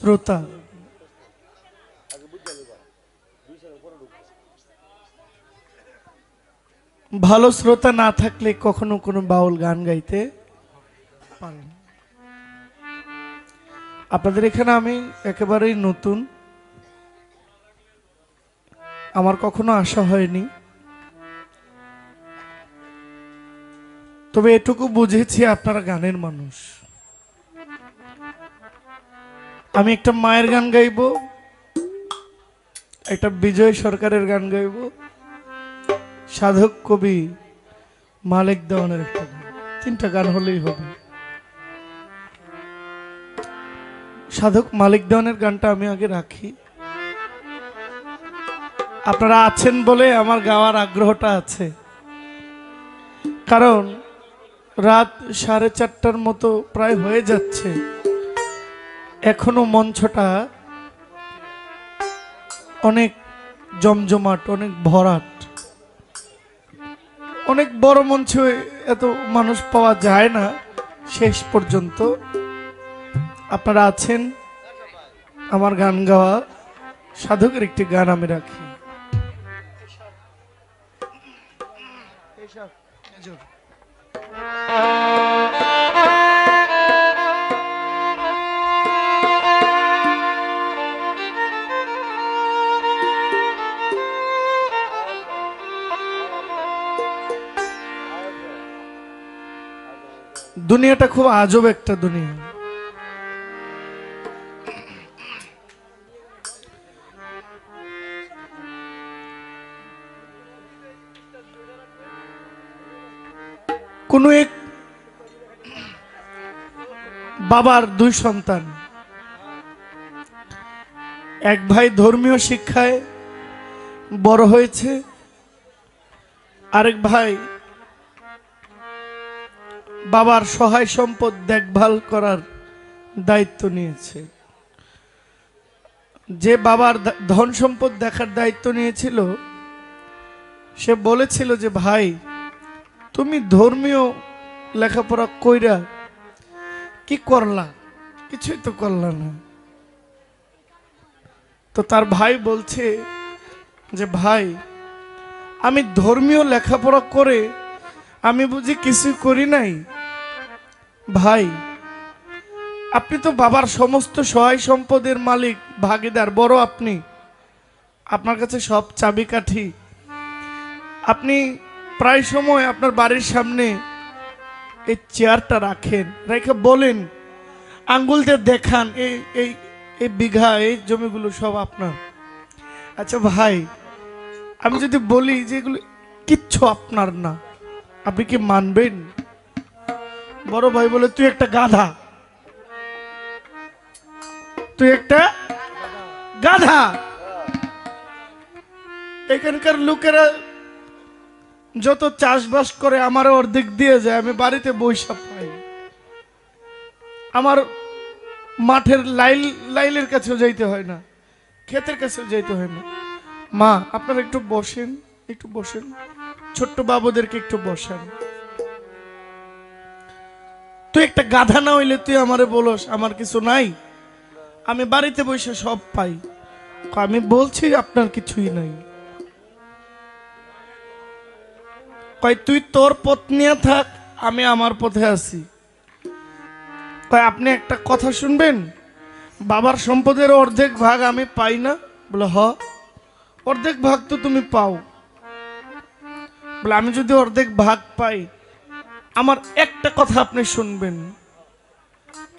শ্রোতা ভালো শ্রোতা না থাকলে কখনো কোনো বাউল গান গাইতে পারে না। আপনাদের এখানে আমি একেবারেই নতুন। আমার কখনো আশা হয়নি। তবে এটুকু বুঝেছি আপনারা গানের মানুষ। আমি একটা মায়ের গান গাইব, একটা বিজয় সরকারের গান গাইব, সাধক কবি মালিক দেওয়ানের একটা গান। তিনটা গান হলেই হবে। সাধক মালিক দেওয়ানের গানটা আমি আগে রাখি। আপনারা আছেন বলে আমার গাওয়ার আগ্রহটা আছে। কারণ রাত সাড়ে চারটার মতো প্রায় হয়ে যাচ্ছে। এখনও মঞ্চটা অনেক জমজমাট, অনেক ভরাট। অনেক বড় মঞ্চে এত মানুষ পাওয়া যায় না শেষ পর্যন্ত। আপনারা আছেন আমার গান গাওয়া সাধকের একটি গান আমি রাখি। দুনিয়াটা খুব আজব একটা দুনিয়া। কোনো এক বাবার দুই সন্তান। এক ভাই ধর্মীয় শিক্ষায় বড় হয়েছে, আরেক ভাই বাবার সহায় সম্পদ দেখভাল করার দায়িত্ব নিয়েছে। যে বাবার ধন সম্পদ দেখার দায়িত্ব নিয়েছিল, সে বলেছিল যে, ভাই, তুমি ধর্মীয় লেখাপড়া কইরা কি করলা? কিছুই তো করলা না। তো তার ভাই বলছে যে, ভাই, আমি ধর্মীয় লেখাপড়া করে আমি বুঝি কিছু করি নাই? ভাই, আপনি তো বাবার সমস্ত সহায় সম্পদের মালিক, ভাগিদার, বড় আপনি। আপনার কাছে সব চাবিকাঠি। আপনি প্রায় সময় আপনার বাড়ির সামনে এই চেয়ারটা রাখেন, রেখে বলেন, আঙ্গুল দিয়ে দেখান, এই এই এই বিঘা, এই জমিগুলো সব আপনার। আচ্ছা ভাই, আমি যদি বলি যে এগুলো কিচ্ছু আপনার না, আপনি কি মানবেন? বড় ভাই বলে, তুই একটা গাধা। তুই একটা গাধা। এখানকার লোকেরা যত চাষবাস করে আমার অর্ধেক দিয়ে যায়, আমি বাড়িতে বৈশা পাই। আমার মাঠের লাইল, লাইলের কাছেও যাইতে হয় না, ক্ষেতের কাছেও যাইতে হয় না। মা, আপনারা একটু বসেন একটু বসেন। ছোট্ট বাবুদেরকে একটু বসান। তুই একটা গাধা না হইলে তুই আমারে বলস, আমার কিছু নাই। আমি বাড়িতে বসে সব পাই। আমি বলছি আপনার কিছুই নাই। কয়, তুই তোর পথ নিয়ে থাক, আমি আমার পথে আছি। কয়, আপনি একটা কথা শুনবেন? বাবার সম্পদের অর্ধেক ভাগ আমি পাই না। বলে, হ। অর্ধেক ভাগ তো তুমি পাও। বলে, আমি যদি অর্ধেক ভাগ পাই আমার একটা কথা আপনি শুনবেন।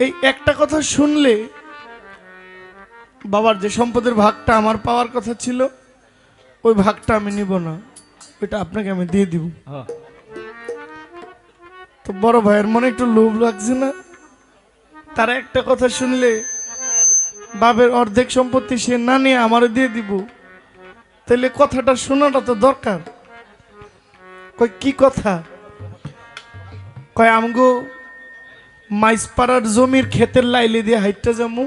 এই একটা কথা শুনলে বাবার যে সম্পদের ভাগটা আমার পাওয়ার কথা ছিল ওই ভাগটা আমি নিব না। ওইটা আপনাকে আমি দিয়ে দিব। তো বড় ভাইয়ের মনে একটু লোভ লাগছে না? তারা একটা কথা শুনলে বাবের অর্ধেক সম্পত্তি সে না নিয়ে আমারও দিয়ে দিব। তাহলে কথাটা শোনাটা তো দরকার। কই কি কথা? কয়, আমগো মাইসপাড়ার জমির ক্ষেতের লাইলে দিয়ে হাইটটা যামু।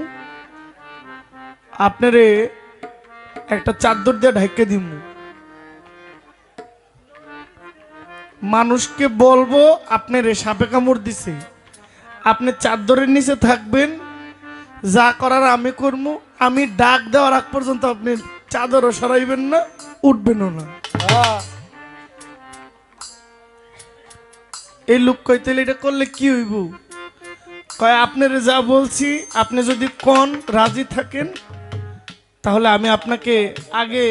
আপনারে একটা চাদর দিয়ে ঢাইকে দিমু। মানুষকে বলব, আপনার সাপে কামড় দিছে। আপনি চাদরের নিচে থাকবেন, যা করার আমি করব আমি ডাক দেওয়ার আগ পর্যন্ত আপনি চাদরও সরাইবেন না, উঠবেনও না। এই লোক কইতে এটা করলে কি হইব? কয়, আপনার যা বলছি, আপনি যদি কোন, রাজি থাকেন, তাহলে আমি আপনাকে আগে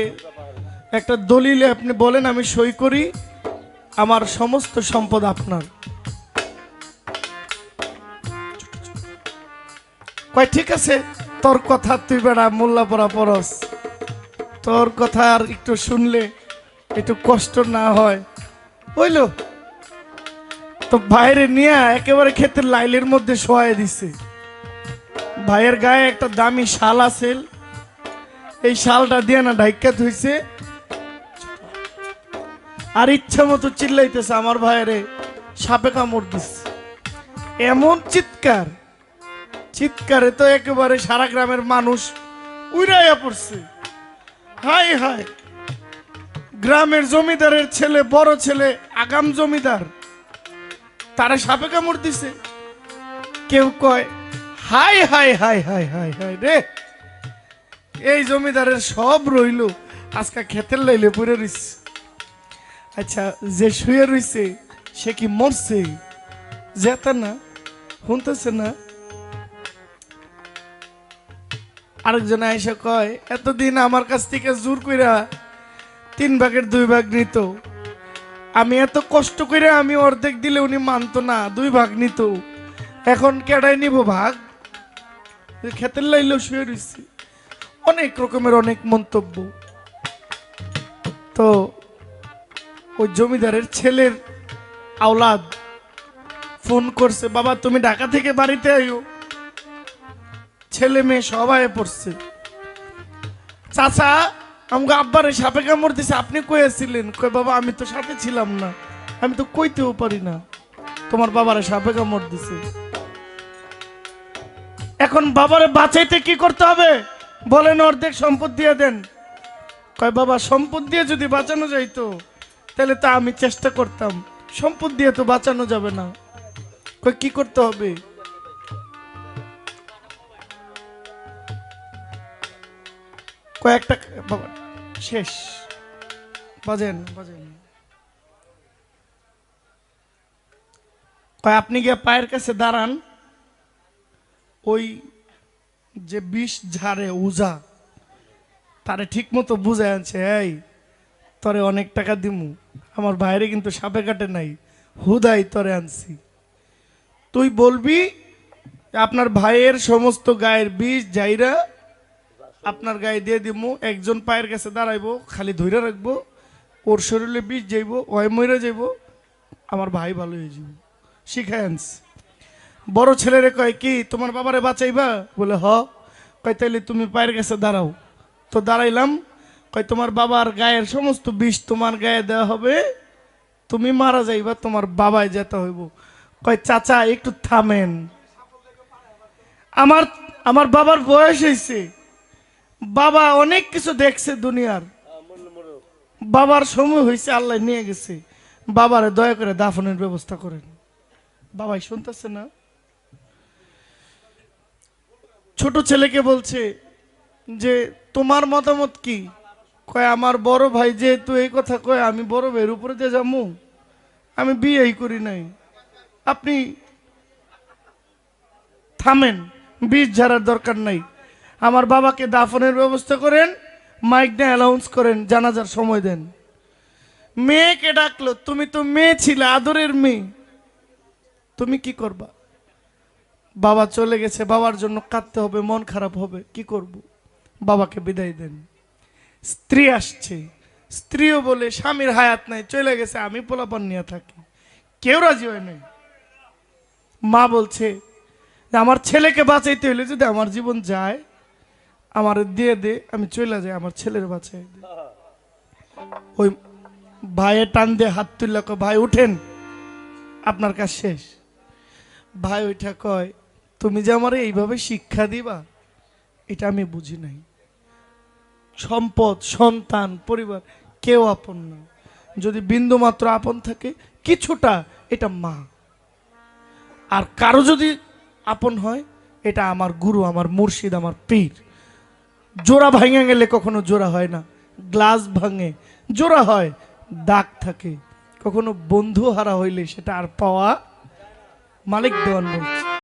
একটা দলিলে আপনি বলেন, আমি সই করি, আমার সমস্ত সম্পদ আপনার। কয়, ঠিক আছে, তোর কথা তুই বেড়া মোল্লা পড়া পরস। তোর কথা আর একটু শুনলে একটু কষ্ট না হয়। হইল। তো বাইরে নিয়ে একেবারে ক্ষেতের লাইলের মধ্যে শোয়াই দিছে। ভাইয়ের গায়ে একটা দামি শাল আছে। এই শালটা দিয়ে না ঢাইকা ধুইছে। আর ইচ্ছা মতো চিল্লাইতেছে আমার ভাইয়েরে, সাপে কামড় দিচ্ছে এমন চিৎকার, চিৎকারে তো একেবারে সারা গ্রামের মানুষ উড়াইয়া পড়ছে। হাই হাই। গ্রামের জমিদারের ছেলে, বড় ছেলে, আগাম জমিদার। তারা সাপে কামড় দিছে। কেউ কয়, হাই হাই হাই হাই হাই হাই রে। এই জমিদারের সব রইল। আজকে খেতের লাইলে পড়ে রইছে। আচ্ছা যে শুয়ে রইছে, সে কি মরছে? যেতা না, শুনতেছে না। আরেকজন এসে কয়, এতদিন আমার কাছ থেকে জোর কইরা তিন ভাগের দুই ভাগ নিত। আমি এত কষ্ট করে আমি অর্ধেক দিলে উনি মানতো না, দুই ভাগ নিত। এখন কেডাই নিব ভাগ? খেতের লাইলেও শুয়ে রয়েছি অনেক রকমের অনেক মন্তব্য। তো ওই জমিদারের ছেলের আওলাদ ফোন করছে, বাবা, তুমি ঢাকা থেকে বাড়িতে আইও। ছেলে মেয়ে সবাই পড়ছে। চাচা আমাকে আব্বারে সাপে কামড় দিছে, আপনি কয়েছিলেন কই বাবা, আমি তো সাথে ছিলাম না। আমি তো কইতেও পারি না। তোমার বাবারে সাপে কামড় দিছে। এখন বাবারে বাঁচাইতে কি করতে হবে? বলেন, অর্ধেক সম্পদ দিয়ে দেন। কয়, বাবা, সম্পদ দিয়ে যদি বাঁচানো যাইতো, তাহলে তা আমি চেষ্টা করতাম। সম্পদ দিয়ে তো বাঁচানো যাবে না। কয়, কি করতে হবে? কয়েকটা বাবা শেষ। বাজেন বাজেন কয়, আপনি গিয়ে পায়ের কাছে দাঁড়ান। ওই যে বিষ ঝাড়ে উজা, তারে ঠিক মতো বুঝে আনছে, এই, তরে অনেক টাকা দিমু। আমার বাইরে কিন্তু সাপে কাটে নাই। হুদাই তরে আনছি। তুই বলবি, আপনার ভাইয়ের সমস্ত গায়ের বিষ যাইরা আপনার গায়ে দিয়ে দিমু, একজন পায়ের কাছে দাঁড়াইবো, খালি ধইরা রাখব, ওর শরীরে বিষ যাইব ওই মইরা যাইব, আমার ভাই ভালো হয়ে যাব শিখাই আনছি। বড় ছেলেরে কয়, কি, তোমার বাবারে বাঁচাইবা? বলে, হ। কয়, তাইলে তুমি পায়ের কাছে দাঁড়াও। তো দাঁড়াইলাম। কয়, তোমার বাবার গায়ের সমস্ত বিষ তোমার গায়ে দেওয়া হবে। তুমি মারা যাইবা, তোমার বাবায় যেতে হইব। কয়, চাচা, একটু থামেন। আমার আমার বাবার বয়স হয়েছে বাবা অনেক কিছু দেখছে দুনিয়ার। বাবার সময় হয়েছে আল্লাহ নিয়ে গেছে। বাবারে দয়া করে দাফনের ব্যবস্থা করেন। বাবাই শুনতেছে না? ছোট ছেলেকে বলছে যে, তোমার মতামত কি? কয়, আমার বড় ভাই যেহেতু এই কথা কয়, আমি বড় ভাইয়ের উপরে দিয়ে যাব আমি বিয়েই করি নাই। আপনি থামেন, বীজ ঝাড়ার দরকার নাই। আমার বাবাকে দাফনের ব্যবস্থা করেন মাইক দিয়ে অ্যালাউন্স করেন, জানাজার সময় দেন। মেয়েকে ডাকলো, তুমি তো মেয়ে ছিলে, আদরের মেয়ে। তুমি কি করবা? বাবা চলে গেছে, বাবার জন্য কাঁদতে হবে, মন খারাপ হবে, কি করব? বাবাকে বিদায় দেন। স্ত্রী আসছে। স্ত্রীও বলে, স্বামীর হায়াত নাই, চলে গেছে, আমি পোলাপান নিয়ে থাকি। কেউ রাজি হয় নাই? মা বলছে, আমার ছেলেকে বাঁচাইতে হলে যদি আমার জীবন যায় আমার দিয়ে দে আমি চলে যাই আমার ছেলের বাঁচাই ওই ভাইয়ের টান দিয়ে হাত তুললে কয়, ভাই উঠেন। আপনার কাজ শেষ। ভাই ওইটা কয় তুমি যে আমার এইভাবে শিক্ষা দিবা এটা আমি বুঝি নাই। সম্পদ সন্তান পরিবার কেউ আপন না। যদি বিন্দু মাত্র আপন থাকে কিছুটা এটা মা। আর কারও যদি আপন হয় এটা আমার গুরু আমার মুর্শিদ আমার পীর। জোড়া ভাঙে গেলে কখনো জোড়া হয় না, গ্লাস ভাঙে, জোড়া হয়, দাগ থাকে। কখনো বন্ধু হারা হইলে সেটা আর পাওয়া মালিক দেওয়ান বলছে।